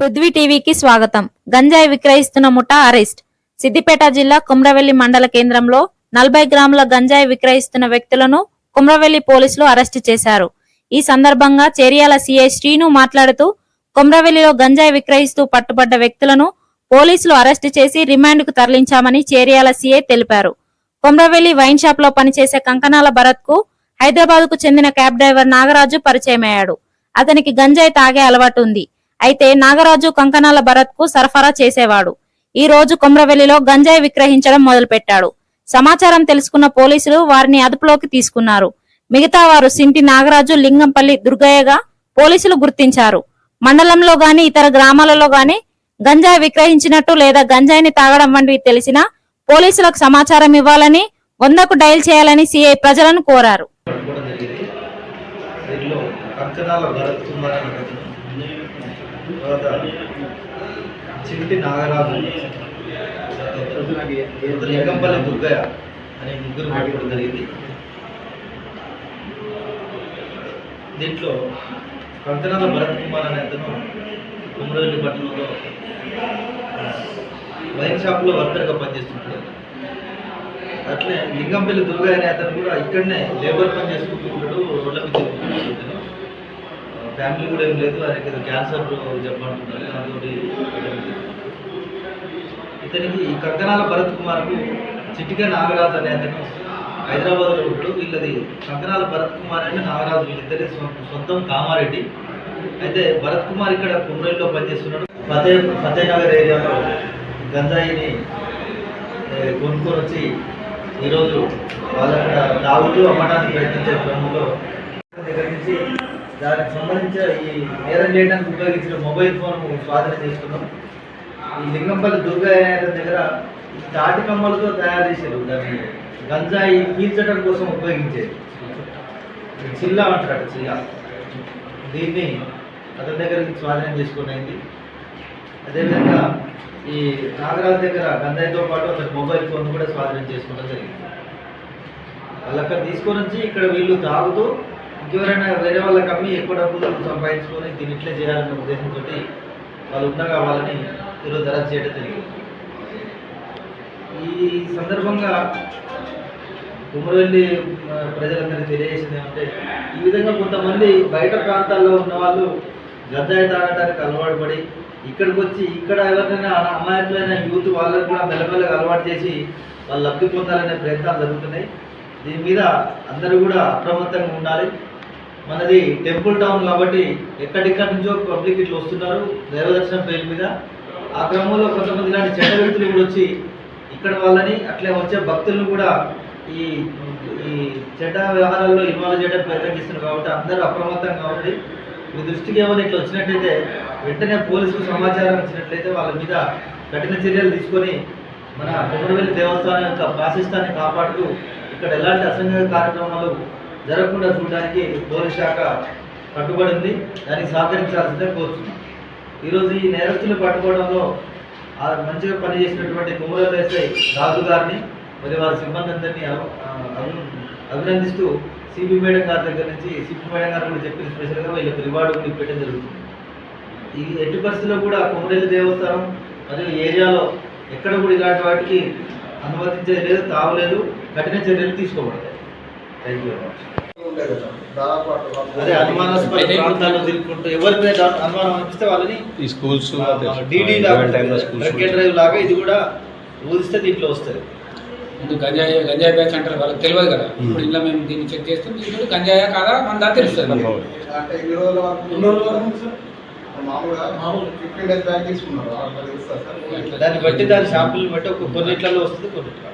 పృథ్వీ టీవీకి స్వాగతం. గంజాయి విక్రయిస్తున్న ముఠా అరెస్ట్. సిద్దిపేట జిల్లా కుమ్రవెల్లి మండల కేంద్రంలో నలభై గ్రాముల గంజాయి విక్రయిస్తున్న వ్యక్తులను కుమ్రవెల్లి పోలీసులు అరెస్టు చేశారు. ఈ సందర్భంగా చేరియాల సిఐ శ్రీను మాట్లాడుతూ కుమ్రవెల్లిలో గంజాయి విక్రయిస్తూ పట్టుబడ్డ వ్యక్తులను పోలీసులు అరెస్టు చేసి రిమాండ్కు తరలించామని చేరియాల సిఐ తెలిపారు. కుమ్రవెల్లి వైన్ షాప్లో పనిచేసే కంకణాల భరత్కు హైదరాబాద్కు చెందిన క్యాబ్ డ్రైవర్ నాగరాజు పరిచయమయ్యాడు. అతనికి గంజాయి తాగే అలవాటు ఉంది. అయితే నాగరాజు కంకణాల భరత్కు సరఫరా చేసేవాడు. ఈ రోజు కొమ్రవెల్లిలో గంజాయి విక్రహించడం మొదలుపెట్టాడు. సమాచారం తెలుసుకున్న పోలీసులు వారిని అదుపులోకి తీసుకున్నారు. మిగతా వారు సింటి నాగరాజు లింగంపల్లి దుర్గయ్యగా పోలీసులు గుర్తించారు. మండలంలో గాని ఇతర గ్రామాలలో గాని గంజాయి విక్రహించినట్టు లేదా గంజాయిని తాగడం వంటివి తెలిసినా పోలీసులకు సమాచారం ఇవ్వాలని వందకు డయల్ చేయాలని సిఐ ప్రజలను కోరారు. కూడా చింటి నాగరాజు. లింగంపల్లి దుర్గయ్య అనే ముగ్గురు మాట్లాడడం జరిగింది. దీంట్లో కంకణాల భరత్ కుమార్ అనే అతను కుమరవెల్లి పట్టణంలో వైన్ షాప్లో వర్కర్గా పనిచేస్తుంటాడు. అట్లే లింగంపల్లి దుర్గయ్య అనే అతను కూడా ఇక్కడనే లేబర్ పని చేసుకుంటూ ఉంటాడు రోడ్ల మీద ఫ్యామిలీ కూడా ఏం లేదు ఆయనకి ఏదో క్యాన్సర్ చెప్పమంటున్నారు దాంతో ఇతనికి ఈ కంకణాల భరత్ కుమార్కు చిటిక నాగరాజు అనే అతను హైదరాబాద్లో ఉంటాడు వీళ్ళది కంకణాల భరత్ కుమార్ అంటే నాగరాజు వీళ్ళిద్దరి సొంతం కామారెడ్డి. అయితే భరత్ కుమార్ ఇక్కడ కుమ్రైల్లో పనిచేస్తున్నాడు. ఫతే ఫతేనగర్ ఏరియాలో గంజాయిని కొనుక్కొని వచ్చి ఈరోజు వాళ్ళ తాగుతూ అమ్మడానికి ప్రయత్నించే క్రమంలో దగ్గర నుంచి దానికి సంబంధించిన ఈ నేరం చేయడానికి ఉపయోగించిన మొబైల్ ఫోన్ స్వాధీనం చేసుకున్నాం. ఈ లింగంపల్లి దుర్గా అనే దగ్గర తాటి కమ్మలతో తయారు చేశారు. దాన్ని గంజాయి పీల్చడం కోసం ఉపయోగించేది. చిల్లా అంటారు చిల్లా. దీన్ని అతని దగ్గర నుంచి స్వాధీనం చేసుకునేది అదేవిధంగా ఈ నాగరాజు దగ్గర గంజాయితో పాటు అతని మొబైల్ ఫోన్ కూడా స్వాధీనం చేసుకోవడం జరిగింది వాళ్ళక్కడ తీసుకొని వచ్చి ఇక్కడ వీళ్ళు తాగుతూ ఎవరైనా వేరే వాళ్ళకి అమ్మి ఎక్కువ డబ్బులు సంపాదించుకొని దీన్ని ఇట్లే చేయాలనే ఉద్దేశంతో వాళ్ళు ఉన్న కావాలని ఈరోజు అరెస్ట్ చేయడం జరిగింది. ఈ సందర్భంగా కుమరవెల్లి ప్రజలందరికీ తెలియజేసింది ఏమంటే ఈ విధంగా కొంతమంది బయట ప్రాంతాల్లో ఉన్న వాళ్ళు గంజాయి తాగడానికి అలవాటు పడి ఇక్కడికి వచ్చి ఇక్కడ ఎవరినైనా అమాయకులైన యూత్ వాళ్ళని కూడా మెల్లమెల్లగా అలవాటు చేసి వాళ్ళు లబ్ధి పొందాలనే ప్రయత్నాలు జరుగుతున్నాయి. దీని మీద అందరూ కూడా అప్రమత్తంగా ఉండాలి. మనది టెంపుల్ టౌన్ కాబట్టి ఎక్కడెక్కడి నుంచో పబ్లిక్ ఇట్లా వస్తున్నారు. దైవదర్శనం పేరు మీద. ఆ క్రమంలో కొంతమంది ఇలాంటి చెడ్డ వ్యక్తులు కూడా వచ్చి ఇక్కడ వాళ్ళని అట్లే వచ్చే భక్తులను కూడా ఈ ఈ చెడ్డ వ్యవహారాల్లో ఇన్వాల్వ్ చేయడం ప్రయత్నిస్తున్నారు కాబట్టి అందరూ అప్రమత్తంగా ఉండి మీ దృష్టికి ఏమైనా ఇట్లా వచ్చినట్టయితే వెంటనే పోలీసులకు సమాచారం ఇచ్చినట్లయితే వాళ్ళ మీద కఠిన చర్యలు తీసుకొని మన కొమ్మరవెల్లి దేవస్థానం యొక్క ప్రాశిస్తాన్ని కాపాడుతూ ఇక్కడ ఎలాంటి అసంఘ కార్యక్రమాలు జరగకుండా చూడడానికి పోలీస్ శాఖ కట్టుబడి ఉంది. దానికి సహకరించాల్సిందే కోరుతున్నాం ఈరోజు ఈ నేరస్తులు పట్టుకోవడంలో మంచిగా పనిచేసినటువంటి కుమరవెల్లి ఎస్ఐ రాజు గారిని మరి వారి సిబ్బంది అందరినీ అభినందిస్తూ సిపి మేడం గారి దగ్గర నుంచి సిపి మేడం గారు కూడా చెప్పిన స్పెషల్గా వీళ్ళకి రివార్డు కూడా ఇవ్వడం జరుగుతుంది. ఈ ఎట్టి పరిస్థితుల్లో కూడా కొమరెల్లి దేవస్థానం మరియు ఏరియాలో ఎక్కడ కూడా ఇలాంటి వాటికి అనుమతించేది లేదు తావలేదు కఠిన చర్యలు తీసుకోబడతాయి థ్యాంక్ యూ ఈ స్కూల్స్ డీడీ డ్రగ్ డ్రైవ్ లాగా ఇది కూడా ఊదిస్తే దీంట్లో వస్తుంది. ముందు గంజాయి గంజాయి బ్యాచ్ అంటారు వాళ్ళకి తెలియదు కదా. ఇప్పుడు ఇలా మేము దీన్ని చెక్ చేస్తాం దీంట్లో గంజాయా కాదా మన దా తెలుస్తుంది దాన్ని బట్టి దాని షాంపుల్ని బట్టి ఒక కొన్నిట్లలో వస్తుంది కొన్నిట్లో